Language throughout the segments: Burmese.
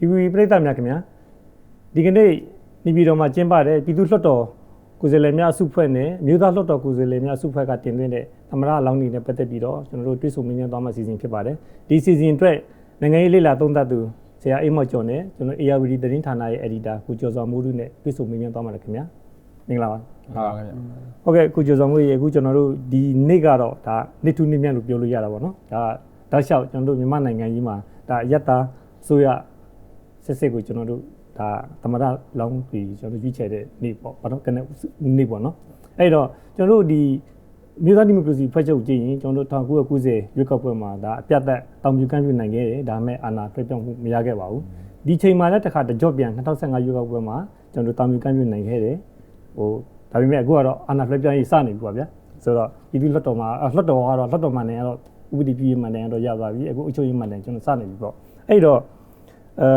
ဒီဝီပြိဿများခင်ဗျာဒီကနေ့နေပြည်တော်မှာကျင်းပတဲ့ပြည်သူ့လွှတ်တော်ကိုယ်စားလှယ်များအစုဖွဲ့နဲ့မြို့သားလွှတ်တော်ကိုယ်စားလှယ်များအစုဖွဲ့ကတင်သွင်းတဲ့သမရအလောင်းနေနဲ့ပတ်သက်ပြီးတော့ကျွန်တော်တို့တွေ့ဆုံမြင်သွားမယ့်စီစဉ်ဖြစ်ပါတယ်ဒီစီစဉ်အတွက်နိုင်ငံရေးလေ့လာသုံးသပ်သူဆရာအိမ်မော့ကျော်နဲ့ကျွန်တော် ARD သတင်းဌာနရဲ့ editor ကိုကျော်စောမိုးတို့နဲ့တွေ့ဆုံမြင်သွားမှာလေခင်ဗျာမင်္ဂလာပါဟုတ်ပါခင်ဗျဟုတ်ကဲ့ကုကျော်ဆောင်တို့ရေအခုကျွန်တော်တို့ဒီနေ့ကတော့ဒါနေ့ထူးနေ့မြတ်လို့ပြောလို့ရတာပေါ့နော်ဒါတောက်လျှောက်ကျွန်တော်တို့မြန်မာနိုင်ငံကြီးမှာဒါအယက်သားဆိုရ စစ်စစ်ကိုကျွန်တော်တို့ဒါသမရလောင်းပြီးကျွန်တော်တို့ရွေးချယ်တဲ့နေ့ပေါ့ဘာလို့ကနေနေ့ပေါ့နော်အဲ့တော့ကျွန်တော်တို့ဒီမြို့သားဒီမိုကရေစီဖွဲ့ချုပ်ကြည့်ရင်ကျွန်တော်တို့1990ရွေးကောက်ပွဲမှာဒါအပြတ်သက်တောင်ပြူကန့်ပြနိုင်ခဲ့တယ်ဒါပေမဲ့အာဏာလွှဲပြောင်းမှုမရခဲ့ပါဘူးဒီချိန်မှာလည်းတစ်ခါတကြော့ပြန်2015ရွေးကောက်ပွဲမှာကျွန်တော်တို့တောင်ပြူကန့်ပြနိုင်ခဲ့တယ်ဟိုဒါပေမဲ့အခုကတော့အာဏာလွှဲပြောင်းရေးစနေပြီပေါ့ဗျာဆိုတော့ဒီဒီလွှတ်တော်မှာလွှတ်တော်ကတော့လွှတ်တော်မှန်တယ်ကတော့ဥပဒေပြုရေးမှန်တယ်တော့ရသွားပြီအခုအချုပ်ရေးမှန်တယ်ကျွန်တော်စနေပြီပေါ့အဲ့တော့အဲ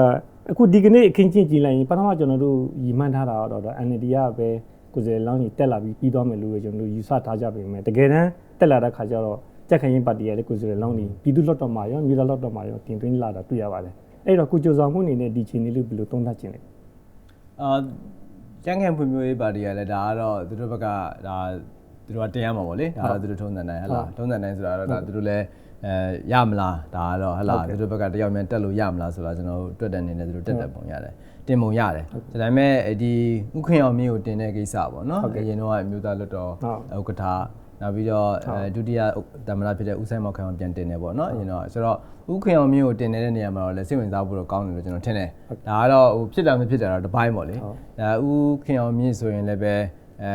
အခုဒီကနေ့အခင်းချင်းကြည့်လိုက်ရင်ပထမကျွန်တော်တို့ရည်မှန်းထားတာတော့ဒါ NLD ကပဲကိုယ်စားလောင်းကြီးတက်လာပြီးပြီးသွားမယ်လို့ကျွန်တော်တို့ယူဆထားကြပြီမယ်တကယ်တမ်းတက်လာတဲ့ခါကျတော့ကြက်ခိုင်ရင်ပါတီရဲ့ကိုယ်စားလောင်းကြီးပြည်သူ့လွှတ်တော်မှာရောမြို့သားလွှတ်တော်မှာရောတင်သွင်းလာတာတွေ့ရပါတယ်အဲ့တော့ကိုကြိုဆောင်မှုအနေနဲ့ဒီချိန်လေးလို့ဘယ်လိုသုံးသပ်ခြင်းလဲအာကျန်းကန်ဖွံ့ဖြိုးရေးပါတီကလည်းဒါကတော့သူတို့ဘက်ကဒါသူတို့ကတင်ရမှာပေါ့လေဒါကတော့သူတို့ထုံးစံတိုင်းဟဟလားထုံးစံတိုင်းဆိုတာတော့ဒါသူတို့လည်း အဲရမလားဒါကတော့ဟဟလားသူတို့ဘက်ကတယောက်မြန်တက်လို့ရမလားဆိုတာကျွန်တော်တို့တွက်တဲ့အနေနဲ့သူတို့တက်တဲ့ပုံရတယ်တင်ပုံရတယ်ဒါပေမဲ့ဒီဥခင်အောင်မျိုးကိုတင်တဲ့ကိစ္စပေါ့နော်အရင်တော့အမျိုးသားလွတ်တော်ဥက္ကဋ္ဌနောက်ပြီးတော့အဲဒုတိယတမရဖြစ်တဲ့ဦးဆိုင်မောက်ခံအောင်ပြန်တင်တယ်ပေါ့နော်အရင်တော့ဆိုတော့ဥခင်အောင်မျိုးကိုတင်နေတဲ့နေရာမှာတော့လည်းစိတ်ဝင်စားဖို့တော့ကောင်းတယ်လို့ကျွန်တော်ထင်တယ်ဒါကတော့ဟိုဖြစ်တာမဖြစ်တာတော့တစ်ပိုင်းပေါ့လေဒါဦးခင်အောင်မြင့်ဆိုရင်လည်းပဲအဲ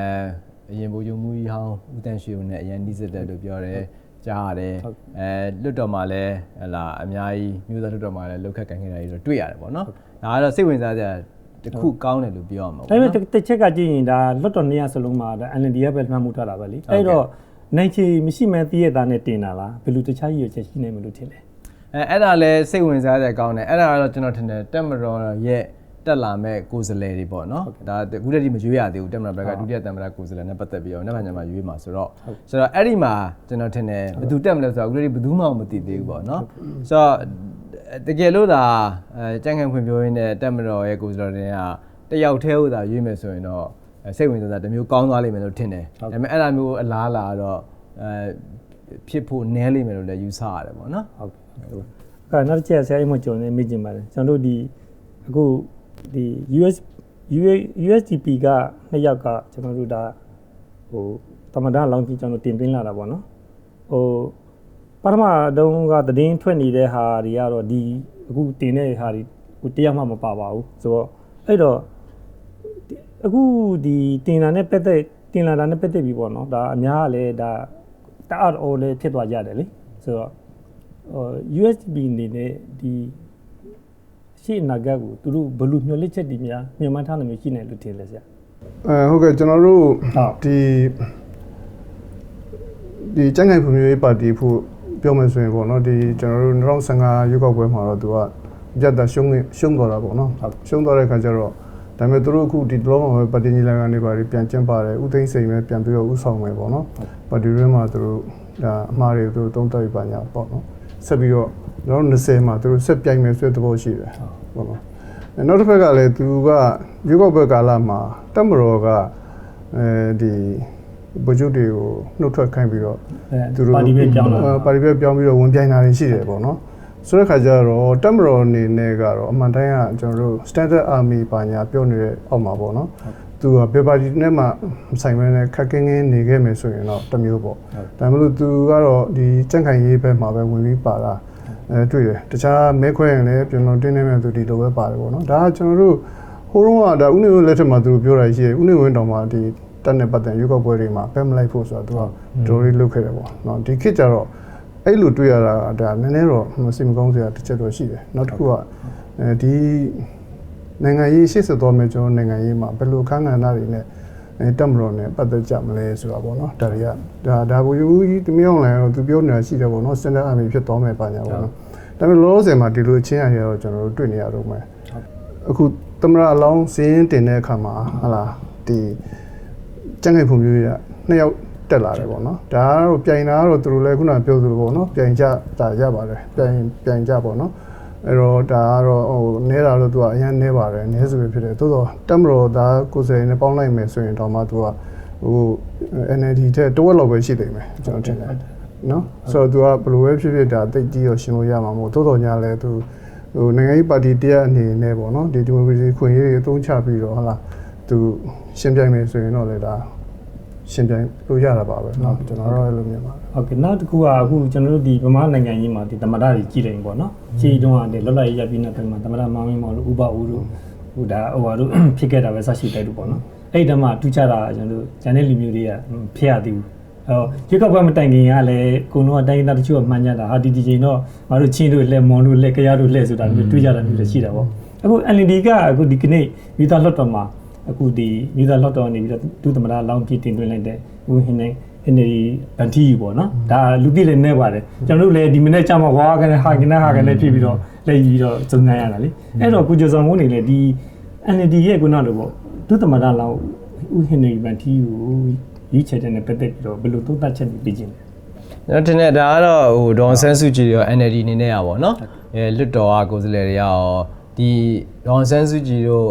အရင်ဘိုးချုပ်မူကြီးဟောင်းဦးတန်းရွှေဦးနဲ့အရင်နှိစက်တယ်လို့ပြောတယ် ကြားရတယ်အဲလွတ်တော်မှာလည်းဟလာအများကြီးမျိုးသားလွတ်တော်မှာလည်းလောက်ခက်ကန်ခဲ့တာတွေတော့တွေ့ရတယ်ပေါ့နော်ဒါကတော့စိတ်ဝင်စားစရာတစ်ခုကောင်းတယ်လို့ပြောရမှာဒါပေါ့ပေမဲ့နော်တစ်ချက်ကကြည့်ရင်ဒါလွတ်တော်နေရစလုံးမှာဒါ NLD ကပဲမှတ်မှုထားတာပဲလေအဲ့တော့နိုင်ချီမရှိမှန်းသိရတာနဲ့တင်တာလားဘယ်လိုတခြားရည်ရွယ်ချက်ရှိနေမလို့ထင်လဲအဲအဲ့ဒါလည်းစိတ်ဝင်စားတဲ့ကောင်းတယ်အဲ့ဒါကတော့ကျွန်တော်ထင်တယ်တက်မတော်ရဲ့ တက်လာမဲ့ကိုယ်စားလှယ်တွေပေါ့နော်ဒါအခုတည်းကမရွေးရသေးဘူးတက်မတော်ဘက်ကဒုတိယတမရကိုယ်စားလှယ်နဲ့ပတ်သက်ပြီးတော့နောက်မှညမှာရွေးမှာဆိုတော့ဆိုတော့အဲ့ဒီမှာကျွန်တော်ထင်တယ်ဘယ်သူတက်မလဲဆိုတော့အခုတည်းကဘယ်သူမှမသိသေးဘူးပေါ့နော်ဆိုတော့တကယ်လို့ဒါအဲကြံ့ခိုင်ဖွံ့ဖြိုးရင်းနဲ့တက်မတော်ရဲ့ကိုယ်စားလှယ်တွေကတယောက်တည်းဟိုသာရွေးမယ်ဆိုရင်တော့စိတ်ဝင်စားတာတစ်မျိုးကောင်းသွားလိမ့်မယ်လို့ထင်တယ်ဒါပေမဲ့အဲ့ဒါမျိုးအလားလာတော့အဲဖြစ်ဖို့နည်းလိမ့်မယ်လို့လည်းယူဆရတယ်ပေါ့နော်ဟုတ်ကဲ့ဟုတ်ကဲ့နောက်တစ်ချက်ဆရာအိမ်မကျော်နေမိကျင်ပါတယ်ကျွန်တော်တို့ဒီအခု ဒီ US USDP ကနှစ်ယောက်ကကျွန်တော်တို့ဒါဟိုတမဒါလောင်းကြီးကျွန်တော်တင်သွင်းလာတာပေါ့နော်ဟိုပထမတုန်းကသတင်းထွက်နေတဲ့ဟာတွေကတော့ဒီအခုတင်တဲ့ဟာတွေဟိုတရားမှမပါပါဘူးဆိုတော့အဲ့တော့အခုဒီတင်လာနဲ့ပတ်သက်တင်လာတာနဲ့ပတ်သက်ပြီးပေါ့နော်ဒါအများကလည်းဒါတအားအော်လည်းဖြစ်သွားကြတယ်လေဆိုတော့ဟို USB အနေနဲ့ဒီ ရှေ့အနာဂတ်ကိုသူတို့ဘယ်လိုမျှော်လင့်ချက်တွေများမျှော်မှန်းထားနိုင်မျိုးရှိနေလို့ထင်လဲဆရာအဲဟုတ်ကဲ့ကျွန်တော်တို့ဟုတ်ဒီဒီကျန်းခိုင်ဖွံ့ဖြိုးရေးပါတီဖို့ပြောမယ်ဆိုရင်ပေါ့နော်ဒီကျွန်တော်တို့2015ရွေးကောက်ပွဲမှာတော့သူကကြက်တာရှုံးနေရှုံးသွားတာပေါ့နော်ရှုံးသွားတဲ့ခါကျတော့ဒါပေမဲ့သူတို့အခုဒီလောမှာပဲပါတီညီလာခံတွေပါပြီးပြန်ကျင်းပါတယ်ဥသိမ်းစိန်ပဲပြန်ပြီးတော့ဥဆောင်မယ်ပေါ့နော်ပါတီရင်းမှာသူတို့ဒါအမှားတွေသူတို့တုံးတက်ပြပါညာပေါ့နော်ဆက်ပြီးတော့ ကျွန်တော်20မှာသူတို့ဆက်ပြိုင်မယ်ဆိုတဲ့သဘောရှိတယ်ပေါ့နော်အဲနောက်တစ်ဖက်ကလည်းသူကရွေးကောက်ပွဲကာလမှာတက်မတော်ကအဲဒီဗိုလ်ချုပ်တွေကိုနှုတ်ထွက်ခိုင်းပြီးတော့အဲပါတီပဲပြောင်းလာအာပါတီပဲပြောင်းပြီးတော့ဝင်ပြိုင်တာတွေရှိတယ်ပေါ့နော်ဆိုတဲ့ခါကျတော့တက်မတော်အနေနဲ့ကတော့အမှန်တိုင်းကကျွန်တော်တို့ standard army ပါညာပြောနေတဲ့အောက်မှာပေါ့နော်သူကဘယ်ပါတီနဲ့မှမဆိုင်မဲနဲ့ခက်ကင်းကင်းနေခဲ့မယ်ဆိုရင်တော့တစ်မျိုးပေါ့ဒါမှမဟုတ်သူကတော့ဒီကြန့်ခိုင်ရေးဘက်မှာပဲဝင်ပြီးပါတာ အဲတွေ့တယ်တခြားမဲခွဲရင်လည်းကျွန်တော်တင်းနေမဲ့သူဒီလိုပဲပါတယ်ပေါ့နော်ဒါကကျွန်တော်တို့ဟိုတုန်းကဒါဥနေဝင်လက်ထက်မှာသူတို့ပြောတာရှိတယ်ဥနေဝင်တောင်မှဒီတက်နေပတ်တဲ့ရွေးကောက်ပွဲတွေမှာပဲမလိုက်ဖို့ဆိုတာသူကဒိုရီလုတ်ခဲ့တယ်ပေါ့နော်ဒီခေတ်ကျတော့အဲ့လိုတွေ့ရတာဒါနည်းနည်းတော့မစိတ်မကောင်းစရာတစ်ချက်တော့ရှိတယ်နောက်တစ်ခုကအဲဒီနိုင်ငံရေးရှေ့ဆက်သွားမယ်ကျွန်တော်နိုင်ငံရေးမှာဘယ်လိုခန်းကဏ္ဍတွေနဲ့ အဲတက်မတော်နဲ့ပတ်သက်ကြမလဲဆိုတာပေါ့နော်ဒါတွေကဒါဒါဘူယူကြီးတမျိုးလည်းတော့သူပြောနေတာရှိတယ်ပေါ့နော်စင်တာအမီဖြစ်သွားမယ်ပါညာပေါ့နော်ဒါပေမဲ့လောလောဆယ်မှာဒီလိုချင်းရရတော့ကျွန်တော်တို့တွေ့နေရတော့မယ်အခုသမရအလောင်းစင်းတင်တဲ့အခါမှာဟလာဒီကျန်းခိုင်ဖွံ့ဖြိုးရေးကနှစ်ယောက်တက်လာတယ်ပေါ့နော်ဒါကတော့ပြိုင်တာကတော့သူတို့လည်းခုနပြောသလိုပေါ့နော်ပြိုင်ကြတာရပါတယ်ပြိုင်ပြိုင်ကြပေါ့နော် အဲ့တော့ဒါကတော့ဟိုနဲတာတော့သူကအရင်နဲပါတယ်နဲဆိုပြီးဖြစ်တယ်သို့တော့တက်မတော်ဒါကိုယ်စယ်နဲ့ပေါင်းလိုက်မယ်ဆိုရင်တော့မှသူကဟို NLD ထက်တဝက်လောက်ပဲရှိနေမယ်ကျွန်တော်ထင်တယ်နော်ဆိုတော့သူကဘယ်လိုပဲဖြစ်ဖြစ်ဒါတိတ်ကြီးရောရှင်းလို့ရမှာမဟုတ်သို့တော်ညာလဲသူဟိုနိုင်ငံရေးပါတီတရားအနေနဲ့ပေါ့နော်ဒီဒီမိုကရေစီခွင့်ရေးတွေအသုံးချပြီးတော့ဟုတ်လားသူရှင်းပြိုင်မယ်ဆိုရင်တော့လေဒါရှင်းပြိုင်လို့ရတာပါပဲเนาะကျွန်တော်တော့အဲ့လိုမြင်ပါတယ် ဟုတ်ကဲ့နောက်တစ်ခုကအခုကျွန်တော်တို့ဒီဗမာနိုင်ငံကြီးမှာဒီသမ္မတတွေကြီးတယ်ပေါ့နော်ခြေတုံးကဒီလွတ်လပ်ရေးရပြီးနောက်ပိုင်းမှာသမ္မတမောင်မင်းမောင်တို့ဥပဦးတို့ဟိုဒါဟိုဟာတို့ဖြစ်ခဲ့တာပဲဆက်ရှိတဲ့တို့ပေါ့နော်အဲ့ဒီတည်းမှာတူးချတာကျွန်တော်တို့ဂျန်တဲ့လူမျိုးတွေကဖြစ်ရသေးဘူးအော်ရွေးကောက်ပွဲမတိုင်ခင်ကလည်းကိုတော့တိုင်းသားတချို့ကမှန်းကြတာဟာဒီဒီချိန်တော့ငါတို့ချင်းတို့လက်မွန်တို့လက်ကြရတို့လက်ဆိုတာမျိုးတွေးကြတာမျိုးလည်းရှိတာပေါ့အခု LND ကအခုဒီကနေ့မိသားလွတ်တော်မှာအခုဒီမိသားလွတ်တော်နေပြီးတော့ဒုသမ္မတလောင်းပြတင်သွင်းလိုက်တဲ့ဦးဟင်းနေ NLD အန်တီပေါ့နော်ဒါလူတိလည်းနဲ့ပါတယ်ကျွန်တော်တို့လည်းဒီမနေ့ကြာမှာဝါကလည်းဟာကနဲ့ဟာကလည်းဖြစ်ပြီးတော့လက်ကြီးတော့စုံစမ်းရတာလေအဲ့တော့ကုကျော်ဆောင်မိုးနေလည်းဒီ NLD ရဲ့ကုနာတို့ပေါ့ဒုသမတလောက်ဦးဟင်နရီဗန်တီကိုရွေးချယ်တဲ့နဲ့ပတ်သက်ပြီးတော့ဘယ်လိုသုံးသပ်ချက်ပေးခြင်းလဲနော်တင်တဲ့ဒါကတော့ဟိုဒေါ်ဆန်းစုကြည်ရော NLD အနေနဲ့อ่ะဗောနော်အဲလွတ်တော်ကကိုယ်စားလှယ်တွေရောဒီဒေါ်ဆန်းစုကြည်တို့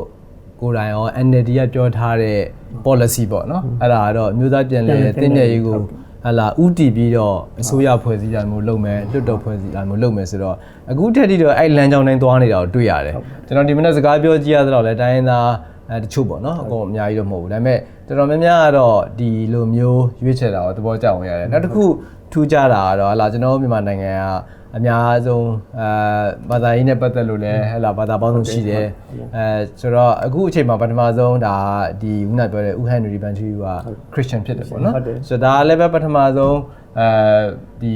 ကိုယ်တိုင်ရော NLD ကပြောထားတဲ့ policy ပေါ့နော်အဲ့ဒါကတော့မျိုးသားပြန်လည်တင့်တယ်ရေးကိုဟလာဥတီပြီးတော့အစိုးရဖွဲ့စည်းတာမျိုးလုပ်မယ်တွတ်တော်ဖွဲ့စည်းတာမျိုးလုပ်မယ်ဆိုတော့အခုထက်ထိတော့အဲ့လမ်းကြောင်းတိုင်းသွားနေတာကိုတွေ့ရတယ်ကျွန်တော်ဒီမနေ့စကားပြောကြည့်ရသလောက်လဲတိုင်းသားအဲတချို့ပေါ့နော်အကုန်အများကြီးတော့မဟုတ်ဘူးဒါပေမဲ့တော်တော်များများကတော့ဒီလိုမျိုးရွေးချယ်တာတော့သဘောကျအောင်ရတယ်နောက်တစ်ခုထူးခြားတာကတော့ဟလာကျွန်တော်မြန်မာနိုင်ငံက အများဆုံးအဲဘာသာရေးနဲ့ပတ်သက်လို့လည်းဟလာဘာသာပေါင်းစုံရှိတယ်အဲဆိုတော့အခုအချိန်မှာပထမဆုံးဒါဒီဦးနာပြောတဲ့ဦးဟန်နရီဘန်ချီကခရစ်ယာန်ဖြစ်တယ်ပေါ့နော်ဆိုတော့ဒါလည်းပဲပထမဆုံးအဲဒီ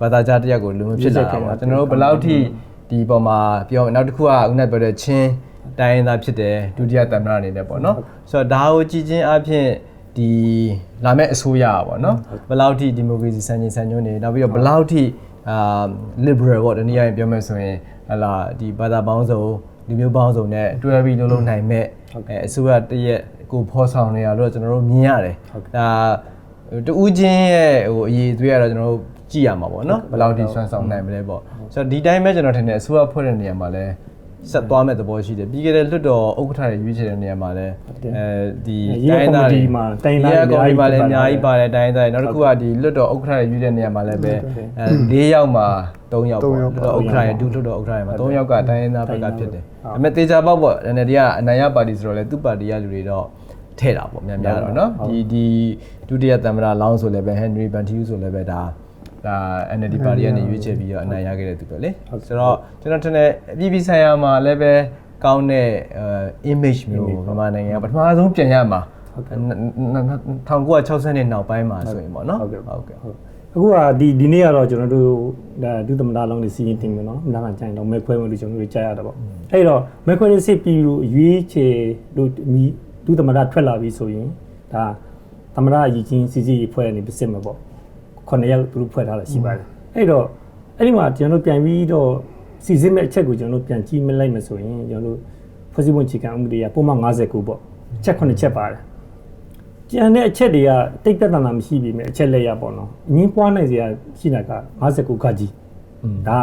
ဘာသာကြားတစ်ယောက်ကိုလူမဖြစ်လာတာပါကျွန်တော်တို့ဘယ်လောက်ထိဒီပေါ်မှာပြောနောက်တစ်ခုကဦးနာပြောတဲ့ချင်းတိုင်းရင်းသားဖြစ်တယ်ဒုတိယသမ္မတအနေနဲ့ပေါ့နော်ဆိုတော့ဒါကိုကြည်ချင်းအဖြစ်ဒီလာမဲ့အစိုးရပေါ့နော်ဘယ်လောက်ထိဒီမိုကရေစီစံချိန်စံညွှန်းနေနောက်ပြီးတော့ဘယ်လောက်ထိ အာ liberal ပေါ့တနည်းအားဖြင့်ပြောမယ်ဆိုရင်ဟလာဒီဘာသာပေါင်းစုံလူမျိုးပေါင်းစုံနဲ့တွဲပြီးလုံးလုံးနိုင်မဲ့အဲအစိုးရတရက်ကိုဖော်ဆောင်နေရတော့ကျွန်တော်တို့မြင်ရတယ်ဒါတူးချင်းရဲ့ဟိုအရေးသွေးရတော့ကျွန်တော်တို့ကြည့်ရမှာပေါ့နော်ဘယ်လောက်ထိဆွမ်းဆောင်နိုင်မလဲပေါ့ဆိုတော့ဒီတိုင်းပဲကျွန်တော်ထင်တယ်အစိုးရဖွဲ့တဲ့နေရာမှာလဲ ဆက်သွားမဲ့သဘောရှိတယ်ပြီးခဲ့တဲ့လွတ်တော်ဥက္ကဋ္ဌတွေရွေးချယ်တဲ့နေရာမှာလည်းအဲဒီ ရေးကော်မတီမှာတိုင်းသား ရေး တွေ ကော်မတီမှာလည်းအ အများ များ ကြီး ကြီးပါတယ်တိုင်းသားတွေနောက်တစ်ခုကဒီလွတ်တော်ဥက္ကဋ္ဌတွေရွေးတဲ့နေရာမှာလည်းပဲအဲ၄ယောက်မှာ၃ယောက်ပေါ့လွတ်တော်ဥက္ကဋ္ဌရဲ့ဒုလွတ်တော်ဥက္ကဋ္ဌရဲ့မှာ၃ယောက်ကတိုင်းသားဘက်ကဖြစ်တယ်ဒါပေမဲ့တေချာပေါက်ပေါ့ NLD ကအနိုင်ရပါတီဆိုတော့လေသူ့ပါတီကလူတွေတော့ထဲ့တာပေါ့များများတော့เนาะဒီဒီဒုတိယသမ္မတလောင်းဆိုလည်းပဲ Henry Bantiu ဆိုလည်းပဲဒါ ဒါ NLD ပါတီကနေရွေးချယ်ပြီးတော့အနိုင်ရခဲ့တဲ့သူပဲလေဆိုတော့ကျွန်တော်ထင်တယ်အပြည်ပြည်ဆိုင်ရာမှာလည်းပဲကောင်းတဲ့အဲ image မျိုးမြန်မာနိုင်ငံကပထမဆုံးပြန်ရမှာ1960နှစ်နောက်ပိုင်းမှာဆိုရင်ပေါ့နော်ဟုတ်ကဲ့ဟုတ်ကဲ့အခုကဒီဒီနေ့ကတော့ကျွန်တော်တို့ဒါဒုသမ္မတလောင်းတွေစီရင်တင်မယ်နော်။ဒါမှကြိုင်တော့မဲခွဲမယ်လို့ကျွန်တော်တို့ကြားရတာပေါ့။အဲ့တော့မဲခွဲရေးစစ်ပြီးလို့ရွေးချယ်လို့မိဒုသမ္မတထွက်လာပြီဆိုရင်ဒါသမ္မတရည်ချင်းစီစီဖွဲ့နေပြစစ်မှာပေါ့။ ခုနှစ်ယောက်သူတို့ဖွဲ့ထားတာရှိပါတယ်။အဲ့တော့အဲ့ဒီမှာကျွန်တော်တို့ပြန်ပြီးတော့စီစစ်မဲ့အချက်ကိုကျွန်တော်တို့ပြန်ကြည့်မလိုက်မှဆိုရင်ကျွန်တော်တို့ဖွဲ့စည်းပုံခြေခံဥပဒေကပုံမှန်59ပေါ့။ချက်9ချက်ပါတယ်။ကျန်တဲ့အချက်တွေကတိတ်တက်တန်တာမရှိပြီမဲ့အချက်လက်ရပေါ့နော်။အငင်းပွားနိုင်စရာရှိတာက59ကကြီး။ဒါ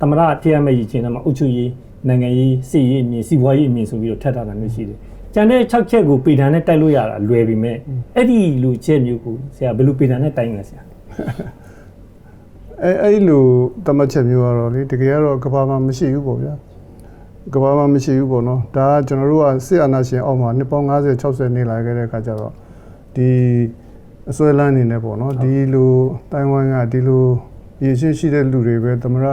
သမရအပြည့်အမဲ့ရည်ချင်းတော့အုပ်ချုပ်ရေးနိုင်ငံရေးစစ်ရေးအမြင်စီးပွားရေးအမြင်ဆိုပြီးတော့ထပ်ထားတာမျိုးရှိတယ်။ ကျန်တဲ့6ချက်ကိုပေတံနဲ့တိုက်လို့ရတာလွယ်ပြီမဲ့အဲ့ဒီလူချက်မျိုးကိုဆရာဘယ်လိုပေတံနဲ့တိုက်လဲဆရာ။အဲအဲ့လိုတမတ်ချက်မျိုးကတော့လေတကယ်ကတော့ကဘာမှမရှိဘူးပေါ့ဗျာကဘာမှမရှိဘူးပေါ့နော်ဒါကကျွန်တော်တို့ကစစ်အာဏာရှင်အောက်မှာနှစ်ပေါင်း90 60နေလာခဲ့တဲ့အခါကျတော့ဒီအစွဲလန်းနေနေပေါ့နော်ဒီလိုတိုင်ဝမ်ကဒီလိုရည်ရှိရှိတဲ့လူတွေပဲသမရ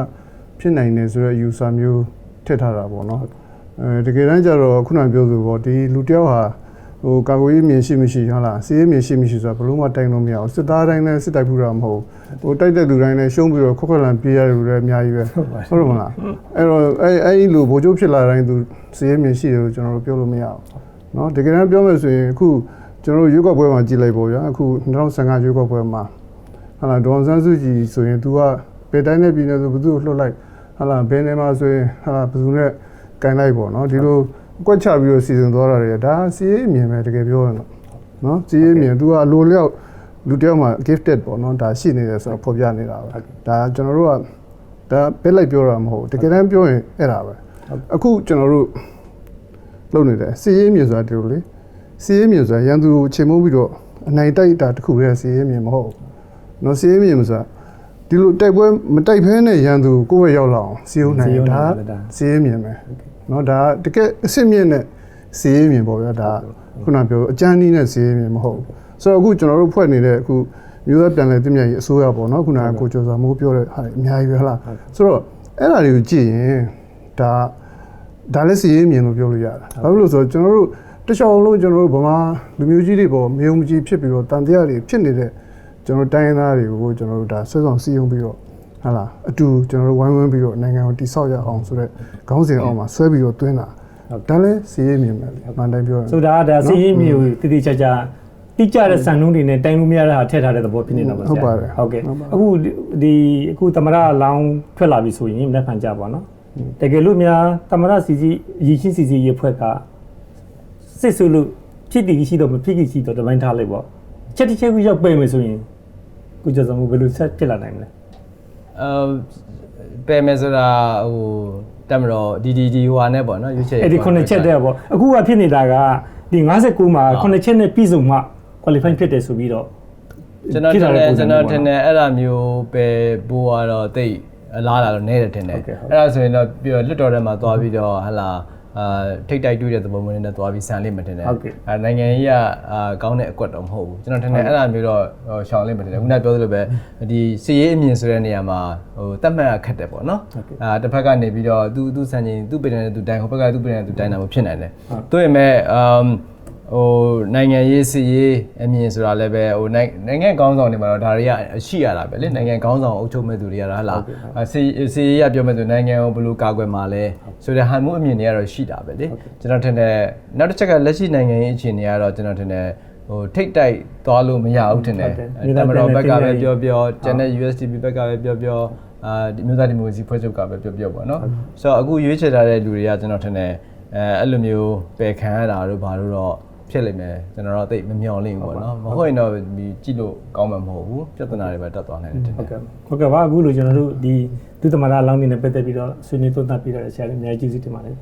ဖြစ်နိုင်တယ်ဆိုတော့ယူဆမျိုးထည့်ထားတာပေါ့နော် အဲတကယ်တမ်းကျတော့ခုနပြောသလိုပေါ့ဒီလူတယောက်ဟာဟိုကာကွယ်ရေးမြင်ရှိမရှိဟုတ်လားစီးရေးမြင်ရှိမရှိဆိုတာဘယ်လို့မှတိုင်လို့မရအောင်စစ်သားတိုင်းလည်းစစ်တိုက်ဘူးတာမဟုတ်ဘူးဟိုတိုက်တဲ့လူတိုင်းလည်းရှုံးပြီးတော့ခွက်ခွက်လန်ပြေးရတဲ့လူတွေအများကြီးပဲဟုတ်တယ်မလားအဲ့တော့အဲ့အဲ့လိုဗိုလ်ချုပ်ဖြစ်လာတိုင်းသူစီးရေးမြင်ရှိတယ်လို့ကျွန်တော်တို့ပြောလို့မရအောင်เนาะတကယ်တမ်းပြောမယ်ဆိုရင်အခုကျွန်တော်တို့ရွေးကောက်ပွဲမှာကြည်လိုက်ပေါ့ဗျာအခု2015ရွေးကောက်ပွဲမှာဟာလာဒေါန်ဆန်းစုကြည်ဆိုရင် तू ကဘယ်တိုင်းနဲ့ပြည်နေဆိုဘယ်သူ့ကိုလှုပ်လိုက်ဟာလာဘယ်နေမှာဆိုရင်ဟာလာဘယ်သူနဲ့ ကန်လိုက်ပေါ့နော်ဒီလိုအကွက်ချပြီးတော့စီစဉ်သွားတာတွေကဒါစီရေးအမြင်ပဲတကယ်ပြောရတော့နော်စီရေးအမြင် तू ကလိုလျောက်လူတယောက်မှာ gifted ပေါ့နော်ဒါရှိနေတယ်ဆိုတော့ဖော်ပြနေတာပဲဒါကျွန်တော်တို့ကဒါပဲလိုက်ပြောတာမဟုတ်တကယ်တမ်းပြောရင်အဲ့ဒါပဲအခုကျွန်တော်တို့လုပ်နေတယ်စီရေးအမြင်ဆိုတာဒီလိုလေစီရေးအမြင်ဆိုတာရန်သူကိုချိန်မိုးပြီးတော့အနိုင်တိုက်တာတခုတည်းစီရေးအမြင်မဟုတ်ဘူးနော်စီရေးအမြင်ဆိုတာဒီလိုတိုက်ပွဲမတိုက်ဖဲနဲ့ရန်သူကိုယ့်ဘက်ရောက်လာအောင်စီးအောင်နိုင်တာစီးရင်မြင်မယ် နော်ဒါတကယ်အစ်စ်မြင့်နဲ့စီးရေးမြင်ပေါ့ဗျာဒါခုနပြောအကြမ်းနည်းနဲ့စီးရေးမြင်မဟုတ်ဘူးဆိုတော့အခုကျွန်တော်တို့ဖွဲ့နေတဲ့အခုမျိုးသားပြန်လည်တင်မြတ်ရေးအစိုးရပေါ့နော်ခုနကကိုကျော်စာမိုးပြောတဲ့ဟာအများကြီးပဲဟလားဆိုတော့အဲ့ဒါတွေကိုကြည့်ရင်ဒါဒါလည်းစီရေးမြင်လို့ပြောလို့ရတယ်ဘာဖြစ်လို့လဲဆိုတော့ကျွန်တော်တို့တခြားလုံးကျွန်တော်တို့ဗမာလူမျိုးကြီးတွေပေါ့မယုံကြည်ဖြစ်ပြီးတော့တန်တရားတွေဖြစ်နေတဲ့ကျွန်တော်တိုင်းရင်းသားတွေကိုကျွန်တော်တို့ဒါဆွဲဆောင်စီယုံပြီးတော့ ဟာလားအတူကျွန်တော်တို့ဝိုင်းဝန်းပြီးတော့နိုင်ငံကိုတိဆောက်ရအောင်ဆိုတော့ခေါင်းစဉ်အောင်မှာဆွဲပြီးတော့တွင်းတာဒါလည်းစီရေးမြင်မယ်လေအမှန်တိုင်းပြောရင်ဆိုတာကဒါစီးရင်မျိုးတည်တည်ချာချာတိကျတဲ့စံနှုန်းတွေနဲ့တိုင်းလို့မရတဲ့ဟာထည့်ထားတဲ့သဘောဖြစ်နေတာပါဆရာဟုတ်ပါတယ်ဟုတ်ကဲ့ဟုတ်ပါအခုဒီအခုသမရလောင်းထွက်လာပြီဆိုရင်လက်ခံကြပါနော်တကယ်လို့များသမရစီစီရည်ချင်းစီစီရေဖွဲ့ကစစ်ဆူလို့ဖြစ်တည်ရှိတော့မဖြစ်ရှိတော့တပိုင်းထားလိုက်ပေါ့ချက်တစ်ချက်ကိုရောက်ပဲ့မယ်ဆိုရင်ကုကြစမှုဘယ်လိုဆက်ဖြစ်လာနိုင်မလဲ အဲပယ်မယ်ဆိုတာဟိုတက်မတော်ဒီဒီဒီဟိုဟာနဲ့ပေါ့နော်ရွေးချယ်အဲ့ဒီခုနှစ်ချက်တည်းပေါ့အခုကဖြစ်နေတာကဒီ59မှာခုနှစ်ချက်နဲ့ပြည့်စုံမှ qualify ဖြစ်တယ်ဆိုပြီးတော့ကျွန်တော်ဖြစ်ထလာင်တဲ့တယ်ပုံစံကျွန်မျိုးတော်ပေါ့ထင်တယ်အဲ့ဒါမျိုးပဲဘိုးကတော့တိတ်အလားလာတော့နေတယ်ထင်တယ်ဟုတ်ကဲ့ဟုတ်အဲ့ဒါဆိုရင်တော့ပြီးတော့လွတ်တော်ထဲမှာသွားပြီးတော့ဟလာ အာထိတ်တိုက်တွေ့တဲ့သဘောမျိုးနဲ့သွားပြီးဆန်လိမ့်မယ်ထင်တယ်ဟုတ်ကဲ့အဲနိုင်ငံကြီးကအာကောင်းတဲ့အကွက်တော့မဟုတ်ဘူးကျွန်တော်ထင်တယ်အဲ့ဒါမျိုးတော့ဟိုရှောင်လိမ့်မယ်ထင်တယ်ခုနကပြောသလိုပဲဒီစီရေးအမြင်ဆိုတဲ့နေရာမှာဟိုတတ်မှတ်ရခက်တယ်ပေါ့နော်အာတစ်ဖက်ကနေပြီးတော့သူသူဆန်ချင်းသူ့ပြည်နယ်နဲ့သူတိုင်းဟိုဘက်ကသူ့ပြည်နယ်နဲ့သူတိုင်းတာမဖြစ်နိုင်တယ်တို့ရင်မဲ့အမ် ဟိုနိုင်ငံရေးစီရေးအမြင်ဆိုတာလည်းပဲဟိုနိုင်နိုင်ငံကောင်းဆောင်တွေမှာတော့ဒါတွေကအရှိရတာပဲလေနိုင်ငံကောင်းဆောင်အုပ်ချုပ်မဲ့သူတွေကတော့ဟလာစီစီရေးရပြောမဲ့သူနိုင်ငံကိုဘယ်လိုကာကွယ်မှာလဲဆိုတဲ့ဟန်မှုအမြင်တွေကတော့ရှိတာပဲလေကျွန်တော်ထင်တယ်နောက်တစ်ချက်ကလက်ရှိနိုင်ငံရေးအခြေအနေကတော့ကျွန်တော်ထင်တယ်ဟိုထိတ်တိုက်သွားလို့မရဘူးထင်တယ်ဟုတ်တယ်တမတော်ဘက်ကပဲပြောပြောကျန်တဲ့ USDP ဘက်ကပဲပြောပြောအာဒီမျိုးသားဒီမိုကရေစီဖွဲ့ချုပ်ကပဲပြောပြောပေါ့နော်ဆိုတော့အခုရွေးချယ်ထားတဲ့လူတွေကကျွန်တော်ထင်တယ်အဲအဲ့လိုမျိုးပယ်ခံရတာတို့ဘာလို့တော့ ဖြစ်လိမ့်မယ်ကျွန်တော်တော့တိတ်မမျှော်လင့်ဘူးပေါ့နော်မဟုတ်ရင်တော့ဒီကြည့်လို့ကောင်းမှာမဟုတ်ဘူးပြဿနာတွေပဲတက်သွားနိုင်တယ်ထင်ဟုတယ်တ်ကဲ့ဟုတ်ကဲ့ပါအခုလိုကျွန်တော်တို့ဒီဒုသမရလောင်းနေနဲ့ပတ်သက်ပြီးတော့ဆွေးနွေးသုံးသပ်ပြရတဲ့ဆရာလေးအများကြီးကျေးဇူးတင်ပါတယ်